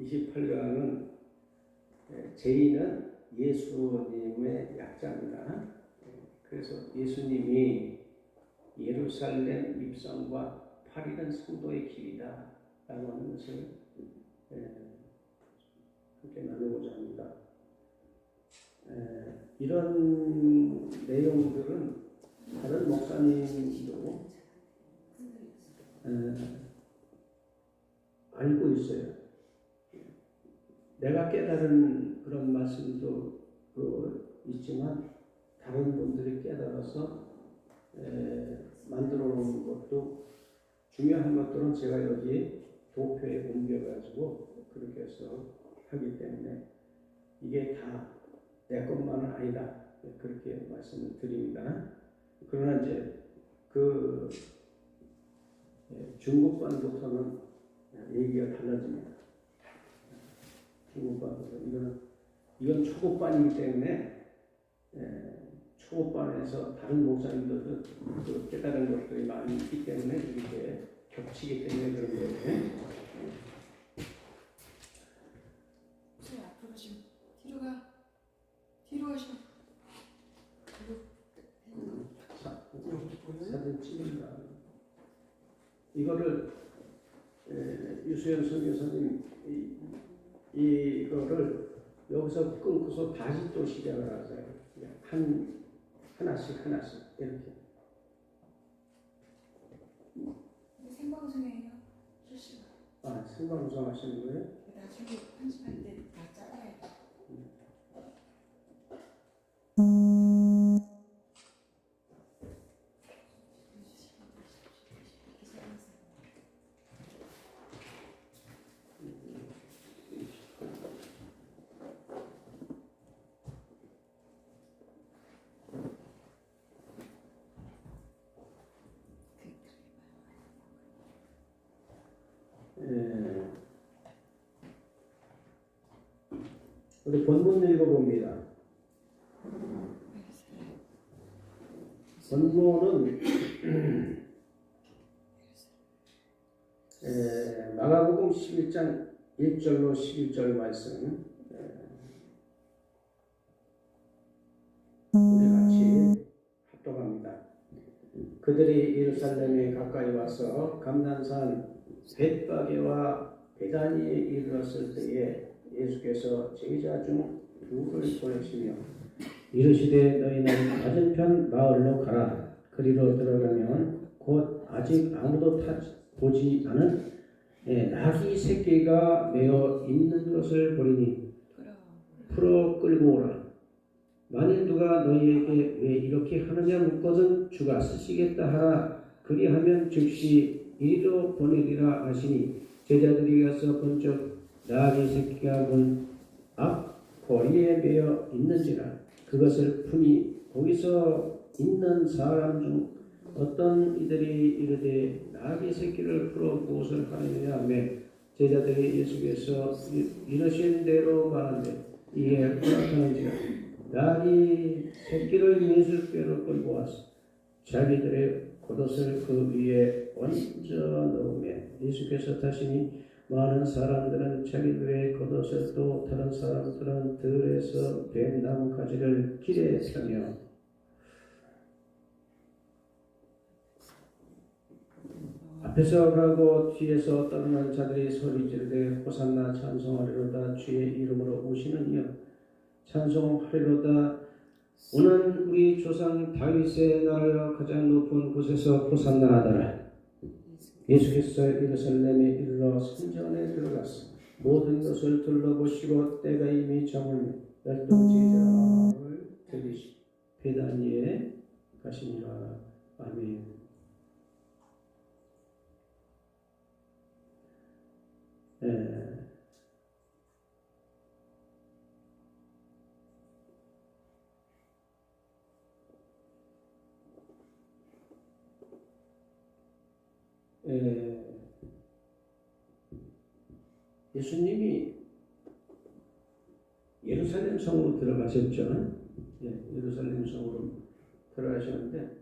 28강은 제인은 예수님의 약자입니다. 그래서 예수님이 예루살렘 입성과 8일은 성도의 길이다 라고 하는 것을 예, 함께 나누고자 합니다. 예, 이런 내용들은 다른 목사님도 예, 알고 있어요. 내가 깨달은 그런 말씀도 그 있지만 다른 분들이 깨달아서 에, 만들어 놓은 것도 중요한 것들은 제가 여기 도표에 옮겨가지고 그렇게 해서 하기 때문에 이게 다 내 것만은 아니다 그렇게 말씀을 드립니다. 그러나 이제 그 예, 중국반부터는 얘기가 달라집니다. 중국반부터 이거는 이건 초급반이기 때문에 예, 초급반에서 다른 목사님들도 그 깨달은 것들이 많이 있기 때문에 이렇게 겹치기 때문에 그런 거예요. 제 앞으로 좀 뒤로 가. 뒤로 가시면. 사- 사진 찍는다. 이거를 에, 유수연 선교사님 이, 이거를 여기서 끊고서 다시 또 시작을 하세요. 한 하나씩 하나씩 이렇게. 이게 생방송이에요. 실시간. 아 생방송 하시는 거예요? 나중에 편집할 때 우리 본문 읽어봅니다. 본문은 에, 마가복음 11장 1절로 11절 말씀 에, 우리 같이 합독합니다. 그들이 예루살렘에 가까이 와서 감난산 벳바게와 베다니에 이르렀을 때에 예수께서 제자 중 둘을 보내시며 이르시되 너희는 맞은편 마을로 가라 그리로 들어가면 곧 아직 아무도 타 보지 않은 예, 나귀 새끼가 메어 있는 것을 보리니. 풀어 끌고 오라 만일 누가 너희에게 왜 이렇게 하느냐 묻거든 주가 쓰시겠다 하라 그리하면 즉시 이리로 보내리라 하시니 제자들이 가서 본적 나귀 새끼가 문앞 거리에 매여 있는지라 그것을 푸니 거기서 있는 사람 중 어떤 이들이 이르되 나귀 새끼를 풀어 무엇을 하느냐 하며 제자들이 예수께서 이- 이러신 대로 말하는데 이에 허락하는지라 나귀 새끼를 예수께로 끌고 와서 자기들의 겉옷을 그 위에 얹어 놓으며 예수께서 다시니 많은 사람들은 자기들의 겉옷을 또 다른 사람들은 들에서 뱀 나뭇가지를 길에 펴며 앞에서 가고 뒤에서 떠나는 자들이 소리 지르되 호산나 찬송하리로다 주의 이름으로 오시는 이여 찬송하리로다. 오는 우리 조상 다윗의 나라여 가장 높은 곳에서 호산나 하더라 예수께서 예루살렘에 이르러 성전에 들어가서 모든 것을 둘러보시고 때가 이미 저물며 열두 제 예수님이 예루살렘 성으로 들어가셨죠. 예, 예루살렘 성으로 들어가셨는데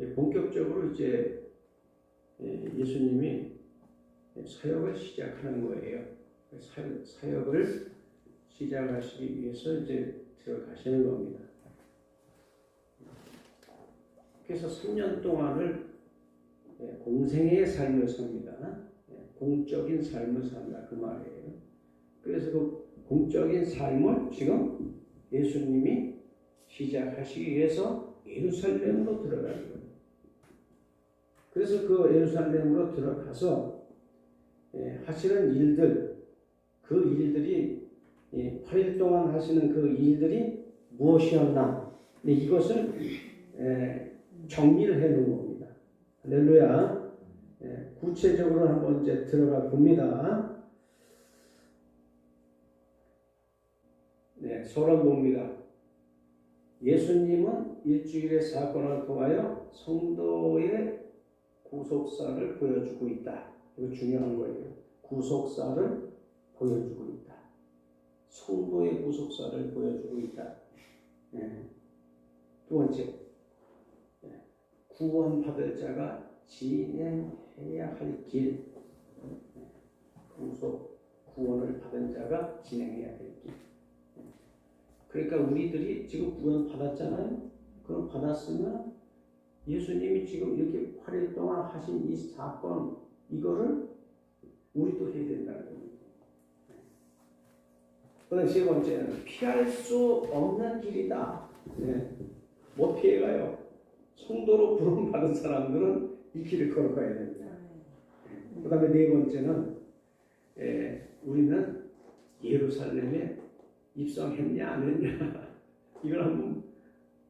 예, 본격적으로 이제 예, 예수님이 사역을 시작하는 거예요. 사- 사역을 시작하시기 위해서 이제 들어가시는 겁니다. 그래서 3년 동안을 예, 공생의 삶을 삽니다. 예, 공적인 삶을 산다 그 말이에요. 그래서 그 공적인 삶을 지금 예수님이 시작하시기 위해서 예루살렘으로 들어가는 거예요. 그래서 그 예루살렘으로 들어가서 예, 하시는 일들, 그 일들이 예, 8일 동안 하시는 그 일들이 무엇이었나? 이것을 예, 정리를 해 놓은 겁니다. 할렐루야. 예, 구체적으로 한번 이제 들어가 봅니다. 네, 서론 봅니다. 예수님은 일주일의 사건을 통하여 성도의 구속사를 보여주고 있다. 이거 중요한 거예요. 구속사를 보여주고 있다. 성도의 구속사를 보여주고 있다. 예. 두 번째, 예. 구원받을 자가 진행 해야 할 길. 예. 구속, 구원을 받은 자가 진행해야 할 길. 예. 그러니까 우리들이 지금 구원 받았잖아요. 그럼 받았으면 예수님이 지금 이렇게 8일 동안 하신 이 사건, 이거를 우리도 해야 된다는 겁니다. 그 다음 세 번째는 피할 수 없는 길이다. 네. 못 피해가요. 성도로 부름받은 사람들은 이 길을 걸어가야 됩니다. 그 다음에 네 번째는 에, 우리는 예루살렘에 입성했냐 안 했냐 이걸 한번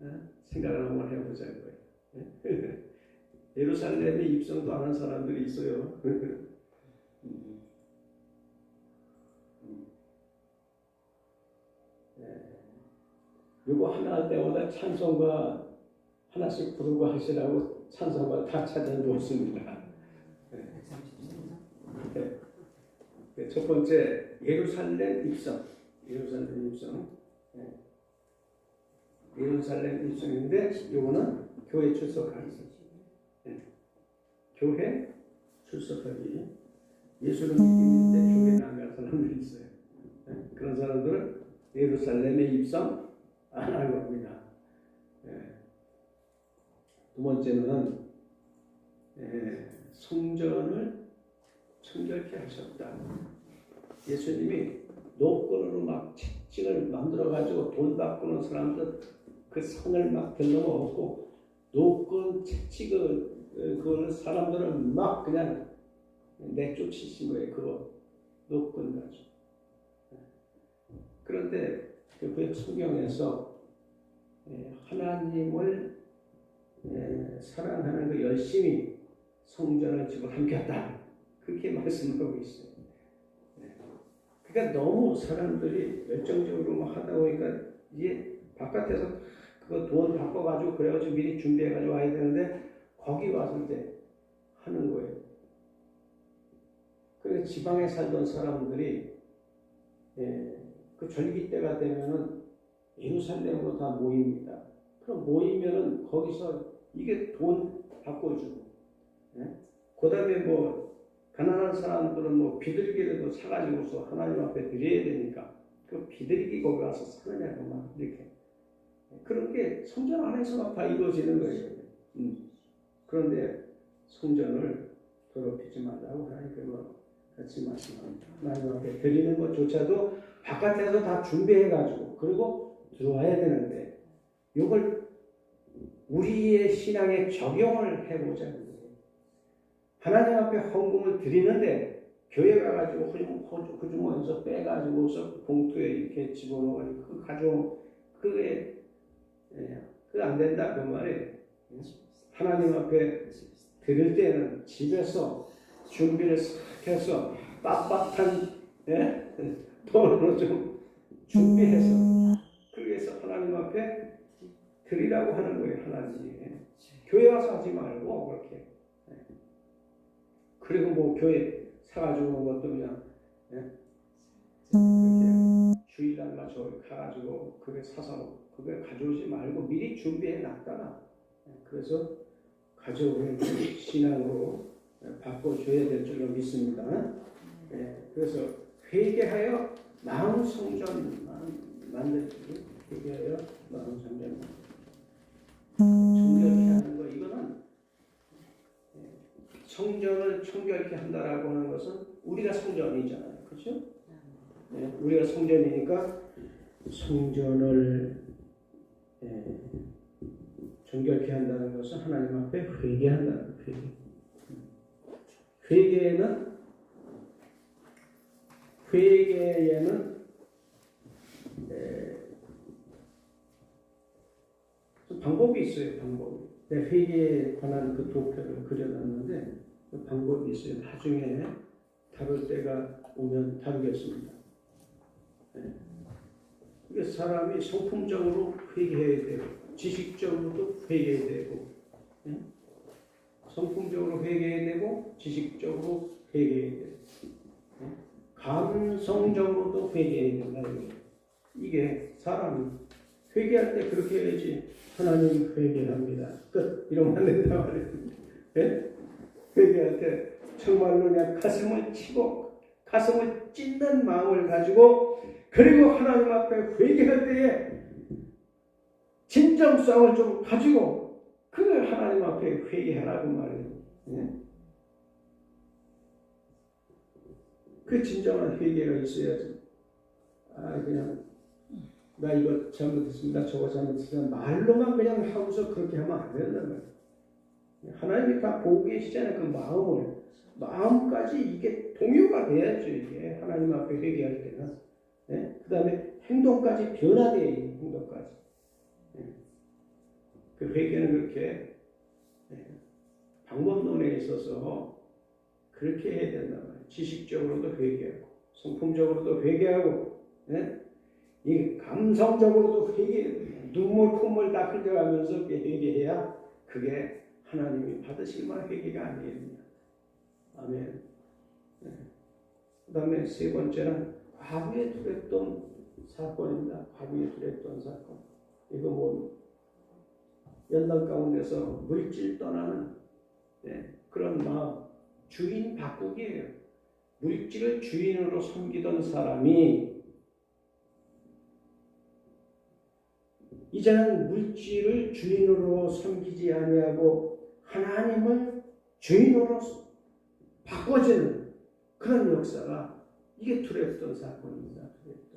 어, 생각을 한번 해보자고요. 예? 예루살렘에 입성도 안 한 사람들이 있어요. 음. 음. 예. 하나 할 때마다 찬송가 하나씩 부르고 하시라고 찬송가 다 찾아놓습니다. 네, 첫 번째 예루살렘 입성, 예루살렘 입성, 예. 예루살렘 입성인데 요거는 교회 출석하기, 예. 교회 출석하기. 예수를 믿는데 교회 나갈 사람들이 있어요. 예. 그런 사람들은 예루살렘에 입성 안 하고 합니다. 예. 두 번째는 예, 성전을 청결케 하셨다. 예수님이 노건으로 막 채찍을 만들어 가지고 돈 바꾸는 사람들 그 산을 막 들러먹고 노건 채찍을 어, 그거는 사람들을 막 그냥 내쫓으신 거예요. 그거 노건 가지고. 그런데 그 성경에서 예, 하나님을 예, 사랑하는 그 열심히 성전을 지금 함께했다. 그렇게 말씀하고 있어요. 예. 그러니까 너무 사람들이 열정적으로 뭐 하다 보니까 이게 바깥에서 그거 돈 바꿔가지고 그래가지고 미리 준비해가지고 와야 되는데 거기 와서 이제 하는 거예요. 그러니까 지방에 살던 사람들이 예, 그 절기 때가 되면은 예루살렘으로 다 모입니다. 그럼 모이면은 거기서 이게 돈 바꿔주고, 예? 그 다음에 뭐, 가난한 사람들은 뭐 비둘기라도 사가지고서 하나님 앞에 드려야 되니까, 그 비둘기 거기 가서 사느냐고 막 이렇게. 그런 게 성전 안에서만 다 이루어지는 거예요. 음. 그런데 성전을 더럽히지 말라고 하나님께서 같이 말씀합니다. 하나님 앞에 드리는 것조차도 바깥에서 다 준비해가지고, 그리고 들어와야 되는데, 이걸 우리의 신앙에 적용을 해보자는. 하나님 앞에 헌금을 드리는데 교회 가가지고 그 주머니에서 빼가지고서 봉투에 이렇게 집어넣어가지고 그 가져 그게 예, 그안 된다 그 말이에요. 하나님 앞에 드릴 때는 집에서 준비를 싹 해서 빳빳한 예? 돈으로 좀 준비해서 그래서 하나님 앞에 드리라고 하는 거예요, 하나님이. 교회 와서 하지 말고, 그렇게. 그리고 뭐 교회 사가지고 온 것도 그냥, 예? 이렇게 주일날 저 가가지고 그게 사서 그걸 가져오지 말고 미리 준비해 놨다가, 예, 그래서 가져오는 신앙으로 바꿔줘야 될 줄로 믿습니다. 예, 그래서 회개하여 마음 성전 만들기 회개하여 마음 성전 청결케 하는 거 이거는 예, 성전을 청결케 한다라고 하는 것은 우리가 성전이잖아요, 그렇죠? 네, 우리가 성전이니까 성전을 예, 정결케 한다는 것은 하나님 앞에 회개한다는 회개. 회개는 회개에는 에, 좀 방법이 있어요. 방법이. 내 회개에 관한 그 도표를 그려놨는데 그 방법이 있어요. 나중에 다룰 때가 오면 다루겠습니다. 네. 사람이 성품적으로 회개해야 되고 지식적으로도 회개해야 되고 예? 성품적으로 회개해야 되고 지식적으로 회개해야 되고 예? 감성적으로도 회개해야 된다 이게. 사람이 회개할 때 그렇게 해야지 하나님 회개합니다 끝 이러면 안 된다 말이에요 예? 회개할 때 정말로 그냥 가슴을 치고 가슴을 찢는 마음을 가지고 그리고 하나님 앞에 회개할 때에 진정성을 좀 가지고 그 하나님 앞에 회개하라고 말해요. 예? 그 진정한 회개가 있어야지. 아 그냥 나 이거 잘못했습니다. 저거 잘못했습니다. 말로만 그냥 하고서 그렇게 하면 안 된다는 거예요. 하나님이 다 보고 계시잖아요. 그 마음을 마음까지 이게 동요가 돼야죠. 이게 하나님 앞에 회개할 때는. 예? 그 다음에 행동까지 변화돼야 해요. 행동까지. 예. 그 회개는 그렇게 예. 방법론에 있어서 그렇게 해야 된다 말이에요. 지식적으로도 회개하고 성품적으로도 회개하고 예? 이 감성적으로도 회개 눈물 콧물 다 흘려가면서 회개해야 그게 하나님이 받으실 만한 회개가 아니에요. 아멘. 예. 그 다음에 세 번째는 과부에 두렸던 사건입니다. 과부에 두렸던 사건. 이거 뭐 연단 가운데서 물질 떠나는 네, 그런 마음, 주인 바꾸기예요. 물질을 주인으로 섬기던 사람이 이제는 물질을 주인으로 섬기지 아니하고 하나님을 주인으로 바꿔주는 그런 역사가 이게 두렵던 사건입니다. 두렵던.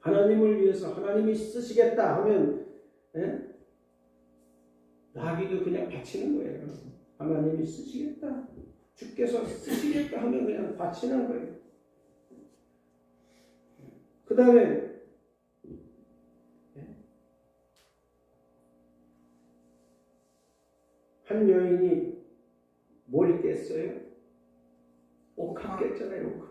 하나님을 위해서 하나님이 쓰시겠다 하면 예? 나귀도 그냥 바치는 거예요. 하나님이 쓰시겠다. 주께서 쓰시겠다 하면 그냥 바치는 거예요. 그 다음에 한 여인이 뭘 깼어요? 옥합 깼잖아요, 옥합.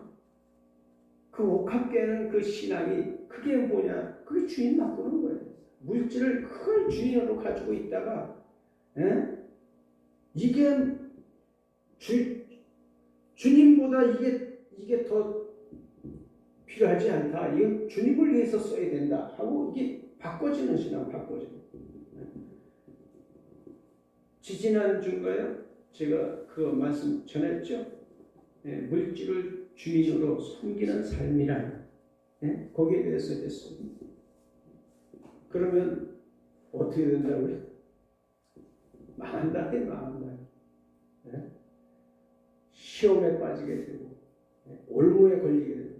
그 옥합 깨는 그 신앙이 그게 뭐냐? 그게 주인 바꾸는 거예요. 물질을 큰 주인으로 가지고 있다가 예? 이게 주, 주님보다 이게 이게 더 필요하지 않다. 이건 주님을 위해서 써야 된다. 하고 이게 바꿔지는 신앙, 바꿔지는. 지지난 주인가요? 제가 그 말씀 전했죠. 예, 물질을 주인으로 섬기는 삶이란 예? 거기에 대해서 했습니다. 그러면 어떻게 된다고요? 망한다, 해 망한다. 예? 시험에 빠지게 되고 예? 올무에 걸리게 되고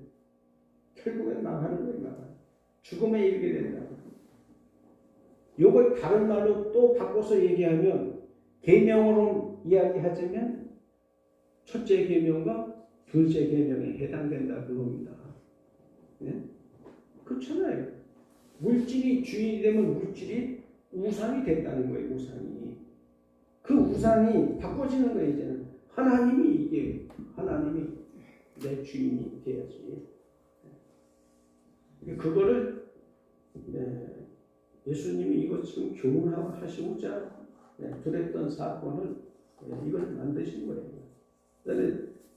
결국엔 망하는 거예요, 망하는. 죽음에 이르게 된다. 요걸 다른 말로 또 바꿔서 얘기하면 계명으로 이야기하자면 첫째 계명과 둘째 계명에 해당된다 그겁니다. 예? 그렇잖아요. 물질이 주인이 되면 물질이 우상이 된다는 거예요. 우상이 그 우상이 바꿔지는 거예요. 이제는 하나님이 이게 하나님이 내 주인이 돼야지. 예. 그거를 예, 예수님이 이거 지금 교훈하시고자 네, 그랬던 사건을 네, 이걸 만드신 거예요.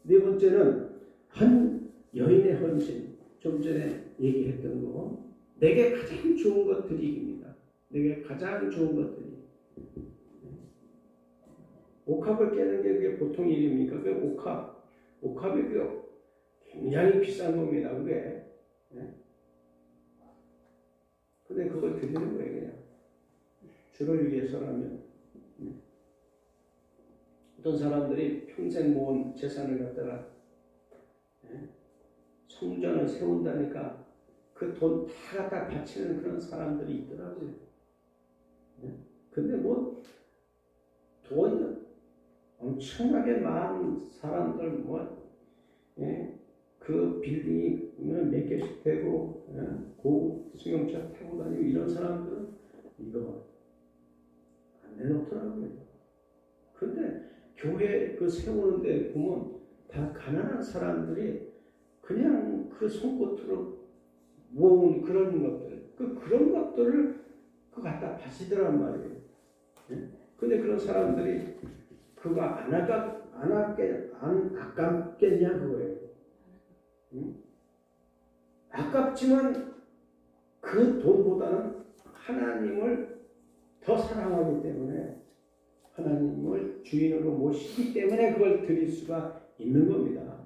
네 번째는 한 여인의 헌신 좀 전에 얘기했던 거 내게 가장 좋은 것 드리기입니다. 내게 가장 좋은 것 드리기. 옥합을 깨는 게 그게 보통 일입니까? 그 옥합, 옥합이 그 굉장히 비싼 겁니다, 그게. 예? 근데 그걸 드리는 거예요, 그냥. 주를 위해서라면. 음. 어떤 사람들이 평생 모은 재산을 갖다가 예? 성전을 세운다니까 그 돈 다 갖다 바치는 그런 사람들이 있더라고요. 예? 근데 뭐 돈 엄청나게 많은 사람들 뭐 예? 그 빌딩이 몇 개씩 되고 예? 고급 승용차 타고 다니고 이런 사람들은 이거 안 내놓더라고요. 교회 그 세우는 데 보면 다 가난한 사람들이 그냥 그 손끝으로 모은 그런 것들, 그 그런 것들을 그 갖다 바치더란 말이에요. 예? 근데 그런 사람들이 그거 안 아깝 안 아깝게 안 아깝겠냐 그거예요. 응? 아깝지만 그 돈보다는 하나님을 더 사랑하기 때문에 하나님을 주인으로 모시기 때문에 그걸 드릴 수가 있는 겁니다.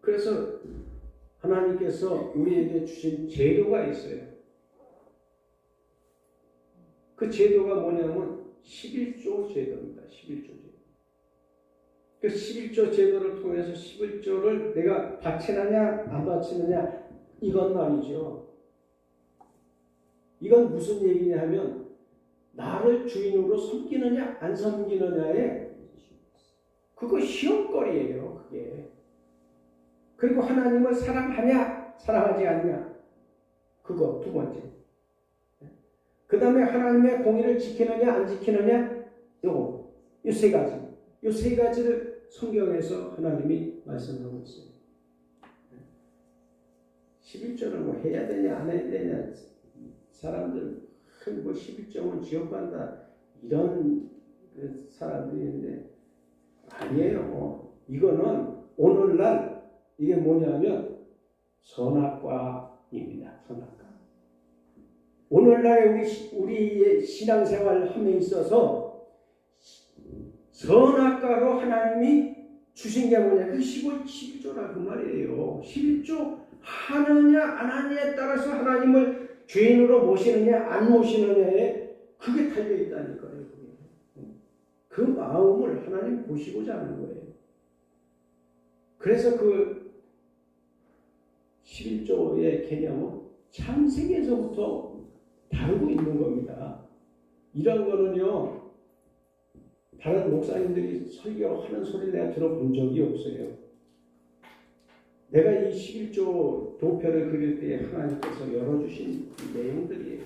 그래서 하나님께서 우리에게 주신 제도가 있어요. 그 제도가 뭐냐면 11조 제도입니다. 11조 제도. 그 11조 제도를 통해서 11조를 내가 바치느냐 안 바치느냐 이건 말이죠. 이건 무슨 얘기냐 하면 나를 주인으로 섬기느냐 안 섬기느냐에 그거 시험거리예요. 그게. 그리고 하나님을 사랑하냐 사랑하지 않냐 그거 두 번째. 그 다음에 하나님의 공의를 지키느냐 안 지키느냐 요거 이 세 가지 이 세 가지를 성경에서 하나님이 말씀하고 있어요. 11조를 뭐 해야 되냐 안 해야 되냐 사람들 큰뭐 11조는 지옥 간다 이런 그 사람들이 있는데 아니에요. 이거는 오늘날 이게 뭐냐면 선악과입니다. 선악과. 오늘날에 우리 시- 우리의 신앙생활 함에 있어서 선악과로 하나님이 주신 게 뭐냐? 그 11, 11조라 그 말이에요. 11조 하느냐 안 하느냐에 따라서 하나님을 죄인으로 모시느냐 안 모시느냐에 그게 달려 있다니까요. 그 마음을 하나님 보시고자 하는 거예요. 그래서 그 11조의 개념은 창세기에서부터 다루고 있는 겁니다. 이런 거는요, 다른 목사님들이 설교하는 소리를 내가 들어본 적이 없어요. 내가 이 11조 도표를 그릴 때 하나님께서 열어주신 이 내용들이에요.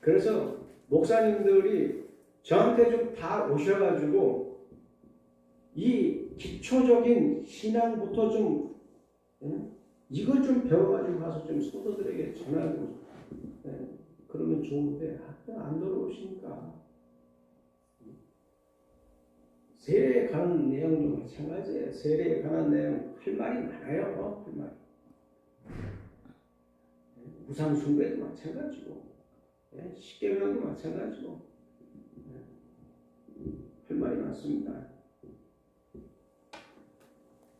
그래서 목사님들이 저한테 좀 다 오셔가지고 이 기초적인 신앙부터 좀 예? 이걸 좀 배워가지고 가서 좀 성도들에게 전하고 예? 그러면 좋은데 학교 안 들어오시니까 세례에 관한 내용도 마찬가지예요. 세례에 관한 내용 할 말이 많아요. 할 말이. 예? 우상 숭배도 마찬가지고 예? 십계명도 마찬가지고 예? 할 말이 많습니다.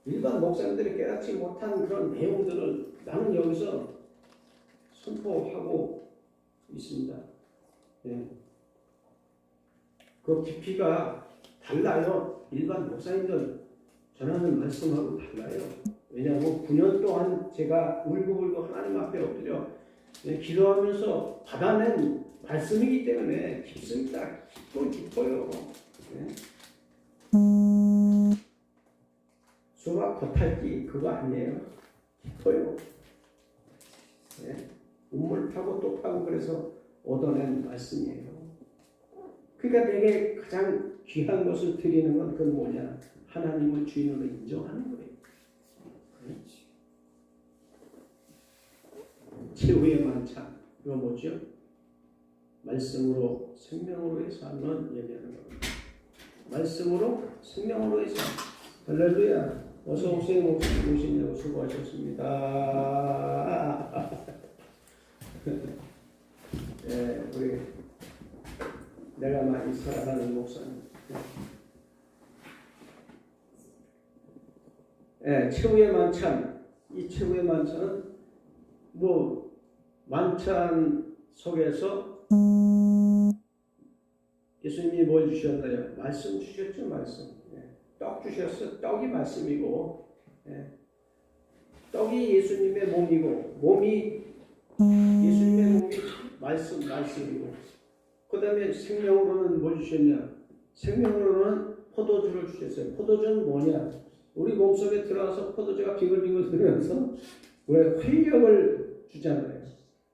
일반 목사님들이 깨닫지 못한 그런 내용들을 나는 여기서 선포하고 있습니다. 예. 그 깊이가 달라요. 일반 목사님들 전하는 말씀하고 달라요. 왜냐하면 9년 동안 제가 울고불고 하나님 앞에 엎드려 예, 기도하면서 받아낸 말씀이기 때문에 깊습니다. 깊고 깊어요. 예. 수박 겉핥기 그거 아니에요. 깊어요. 예. 우물 파고 또 파고 그래서 얻어낸 말씀이에요. 그러니까 내게 가장 귀한 것을 드리는 건 그건 뭐냐? 하나님을 주인으로 인정하는 거예요. 그렇지. 최후의 만찬 이거 뭐죠? 말씀으로 생명으로의 삶을 얘기하는 겁니다. 말씀으로 생명으로의 삶. 할렐루야. 어서 오세요 목사님 오시냐고 수고하셨습니다. 예, 우리 내가 많이 사랑하는 목사님. 예, 최후의 만찬. 이 최후의 만찬은 뭐 만찬 속에서 예수님이 뭘 주셨나요? 말씀 주셨죠, 말씀. 예, 떡 주셨어. 떡이 말씀이고, 예, 떡이 예수님의 몸이고, 몸이 예수님의 몸이 말씀, 말씀이고, 그 다음에 생명으로는 뭘 주셨냐? 생명으로는 포도주를 주셨어요. 포도주는 뭐냐? 우리 몸속에 들어와서 포도주가 빙글빙글 돌면서 왜 활력을 주잖아요.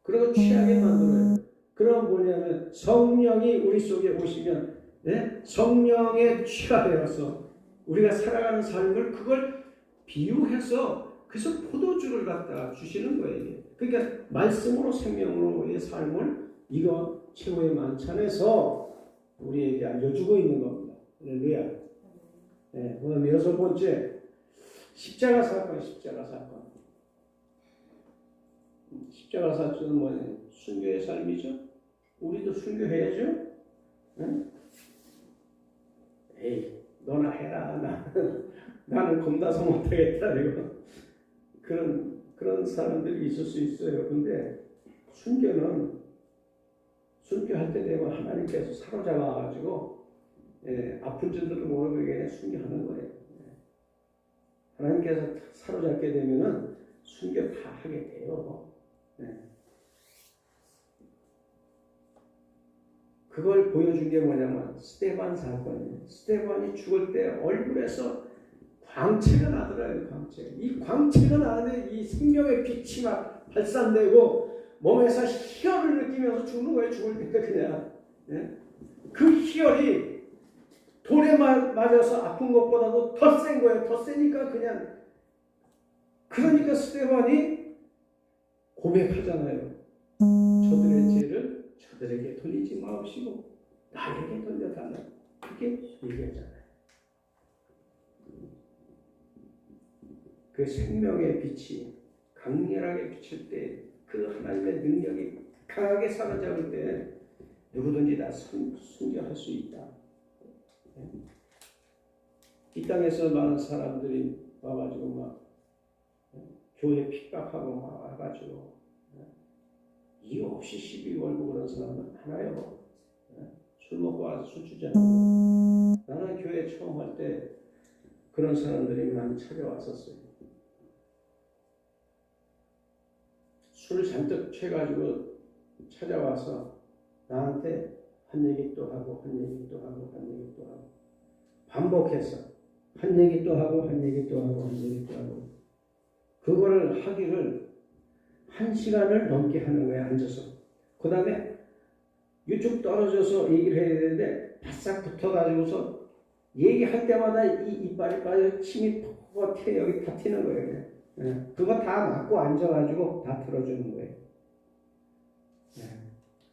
그리고 취하게 만들어요. 그럼 뭐냐면 성령이 우리 속에 오시면 예? 성령에 취하되어서 우리가 살아가는 삶을 그걸 비유해서 그래서 포도주를 갖다 주시는 거예요. 그러니까 말씀으로 생명으로의 삶을 이거 최후의 만찬에서 우리에게 알려주고 있는 겁니다. 할렐루야. 네, 그다음 여섯 번째 십자가 사건, 십자가 사건. 십자가 사건은 뭐냐? 순교의 삶이죠. 우리도 순교해야죠. 응? 에이, 너나 해라. 나는 나는 겁나서 못하겠다. 이거 그런 그런 사람들이 있을 수 있어요. 근데 순교는 순교할 때 되면 하나님께서 사로잡아 가지고 예, 아픈 줄도 그냥 순교하는 거예요. 예. 하나님께서 사로잡게 되면은 순교 다 하게 돼요. 예. 그걸 보여준 게 뭐냐면 스테반 사건이에요. 스테반이 죽을 때 얼굴에서 광채가 나더라고요. 광채. 이 광채가 나는데 이 생명의 빛이 막 발산되고 몸에서 희열을 느끼면서 죽는 거예요. 죽을 때 그냥. 예? 그 희열이 돌에 마- 맞아서 아픈 것보다도 더 센 거예요. 더 세니까 그냥 그러니까 스테반이 고백하잖아요. 저들의 죄를 저들에게 돌리지 마옵시고 나에게 돌려달라. 그렇게 얘기하잖아요. 그 생명의 빛이 강렬하게 비칠 때 그 하나님의 능력이 강하게 사로잡을 때 누구든지 다 순, 순교할 수 있다. 이 땅에서 많은 사람들이 와가지고 막 교회 핍박하고 막 와가지고 이유 없이 시비 걸고 그런 사람은 하나요. 술 먹고 와서 술 주잖아요. 나는 교회 처음 할 때 그런 사람들이 많이 찾아왔었어요. 술 잔뜩 취해가지고 찾아와서 나한테 한 얘기 또 하고 한 얘기 또 하고 한 얘기 또 하고 반복해서 한 얘기 또 하고 한 얘기 또 하고 한 얘기 또 하고 그거를 하기를 한 시간을 넘게 하는 거야 앉아서 그 다음에 이쪽 떨어져서 얘기를 해야 되는데 바싹 붙어가지고서 얘기할 때마다 이 이빨이 빠져 침이 퍽퍽 튀어 여기 다 튀는 거예요 그냥. 예. 그거 다 맞고 앉아가지고 다 들어주는 거예요 예.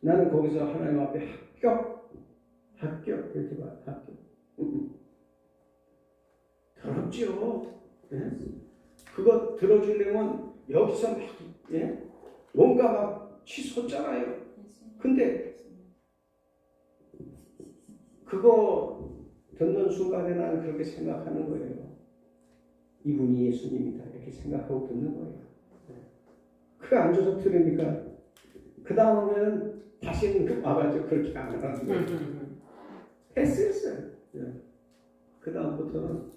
나는 거기서 하나님 앞에 합격 합격 이렇게 봐 합격 더럽지요 예? 그거 들어주려면 여기서 막 예? 뭔가 막 치솟잖아요 근데 그거 듣는 순간에 나는 그렇게 생각하는 거예요. 이분이 예수님이다 이렇게 생각하고 듣는 거예요. 그 앉아서 들으니까 그 다음에는 다시는 와가지고 그렇게 안 하는 거예요. 했었어요. 그 다음부터는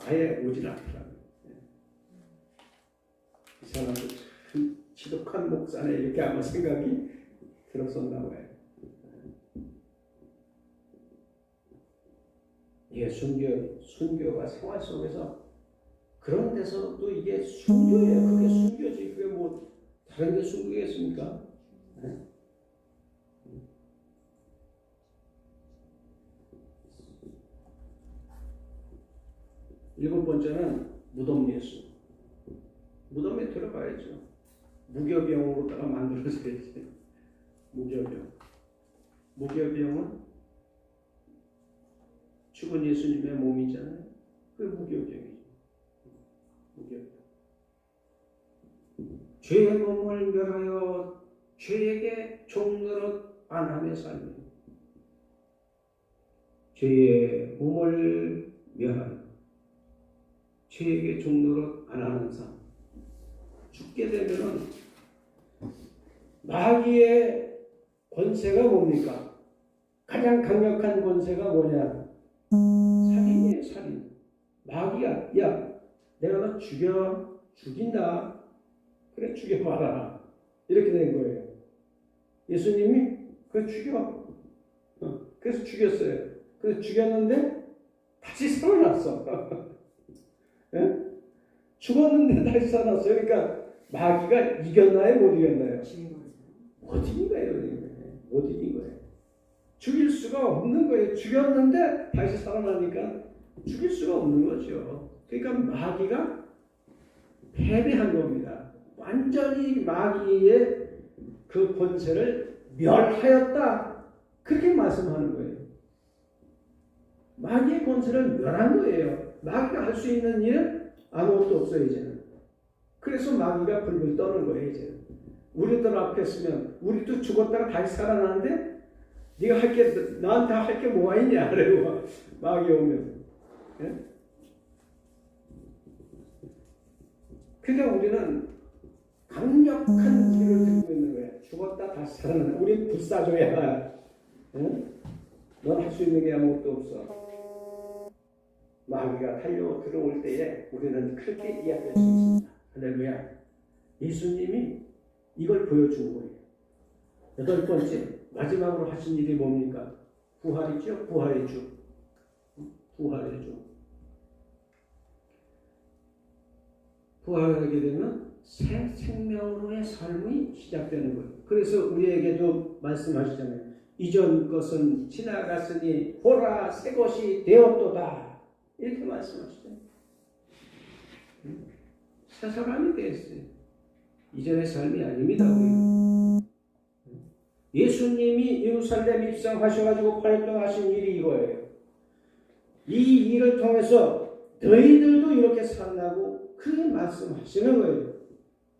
아예 오질 않더라고요. 예. 이 사람도 참 지독한 목사네 이렇게 아마 생각이 들었었나 봐요. 이게 순교, 순교가 생활 속에서 그런 데서도 이게 순교예요. 그게 순교지. 그게 뭐 다른 게 순교겠습니까? 네? 일곱 번째는 무덤 예수. 무덤에 들어가야죠. 무교병으로다가 만들어져야지. 무교병. 무교병은 죽은 예수님의 몸이잖아요. 그 무교병이죠. 무교병. 죄의 몸을 멸하여 죄에게 종노릇 안 하며 살며 죄의 몸을 멸하여 죄의 종로로 안 하는 삶. 죽게 되면은 마귀의 권세가 뭡니까? 가장 강력한 권세가 뭐냐? 살인이에요, 살인. 마귀가, 야, 내가 너 죽여, 죽인다. 그래, 죽여 봐라. 이렇게 된 거예요. 예수님이, 그래, 죽여. 어, 그래서 죽였어요. 그래서 죽였는데, 다시 살아났어. 예? 죽었는데 다시 살아났어요. 그러니까, 마귀가 이겼나요? 못 이겼나요? 못 이긴 거예요. 못 이긴 거예요. 죽일 수가 없는 거예요. 죽였는데 다시 살아나니까 죽일 수가 없는 거죠. 그러니까 마귀가 패배한 겁니다. 완전히 마귀의 그 권세를 멸하였다. 그렇게 말씀하는 거예요. 마귀의 권세를 멸한 거예요. 마귀가 할 수 있는 일은 아무것도 없어요, 이제는. 그래서 마귀가 불불 떠는 거예요, 이제는. 우리들 앞에 서면 우리도 죽었다가 다시 살아나는데 네가 할 게 나한테 할 게 뭐가 있냐? 그래고 마귀 오면. 예? 그러니까 우리는 강력한 길을 들고 있는 거야 죽었다 다시 살아나는 우리 불사조야. 넌할 수 있는 게 아무것도 없어. 마귀가 달려 들어올 때에 우리는 그렇게 이야기할 수 있습니다. 할렐루야. 예수님이 이걸 보여준 거예요. 여덟 번째, 마지막으로 하신 일이 뭡니까? 부활이죠? 부활의 주. 부활의 주. 부활하게 되면 새 생명으로의 삶이 시작되는 거예요. 그래서 우리에게도 말씀하시잖아요. 이전 것은 지나갔으니 보라 새 것이 되었도다. 이렇게 말씀하시잖아요. 음? 새 사람이 됐어요. 이전의 삶이 아닙니다. 우리는. 예수님이 예루살렘 입성하셔가지고 활동하신 일이 이거예요. 이 일을 통해서 너희들도 이렇게 살라고 그렇게 말씀하시는 거예요.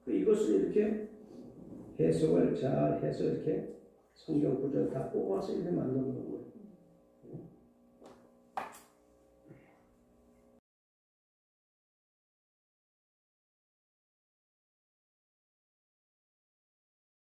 그 이것을 이렇게 해석을 잘 해서 이렇게 성경 구절 다 뽑아서 이렇게 만든 거고